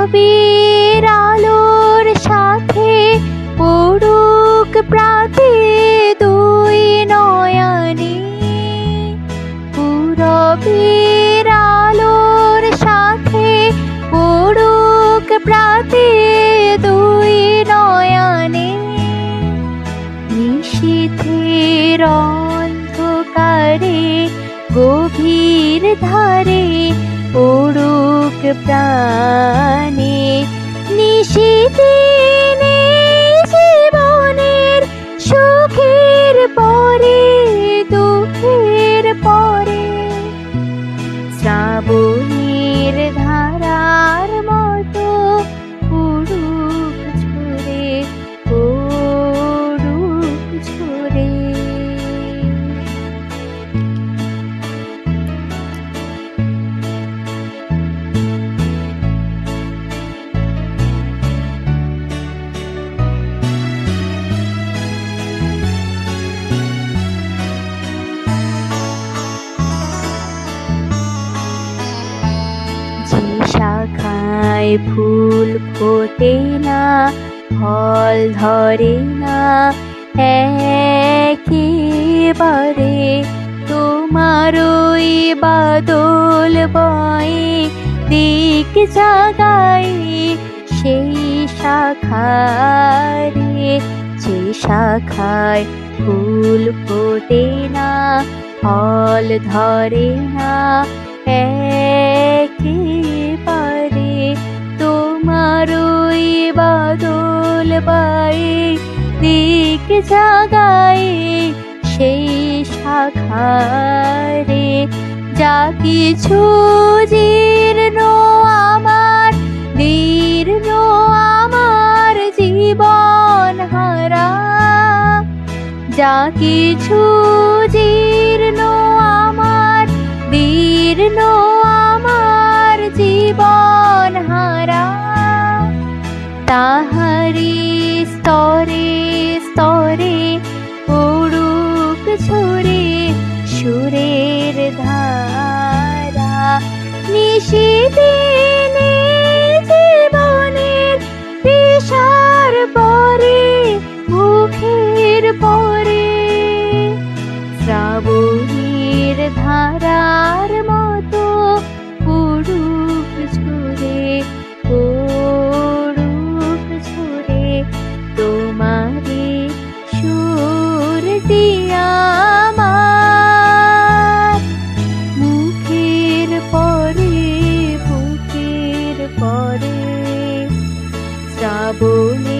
পূরবের আলোর সাথে পড়ুক প্রাতে দুই নয়নে। পূরবের আলোর সাথে পড়ুক প্রাতে দুই নয়নে। নিশীথের অন্ধকারে গভীর ধারে পড়ুক প্রাণে নিশীদিনে জীবনের পরে দুঃখের পরে। শ্রাবণের শাখায় ফুল ফোটে না, ফল ধরে না। একেবারে তোমার ওই বাদল বয়ে দিক জাগায়, সেই শাখারে যে শাখায় ফুল ফোটে না, ফল ধরে না। একেবারে তোমার ওই বাদল বায়ে দিক জাগায় সেই শাখারে যা কিছু জীর্ণ আমার, দীর্ণ আমার জীবন হারা। যা কিছু জীর্ণ আমার, দীর্ণ ঝরে সুরের ধারা নিশিদিনে পরে বুকের পরে শ্রাবণে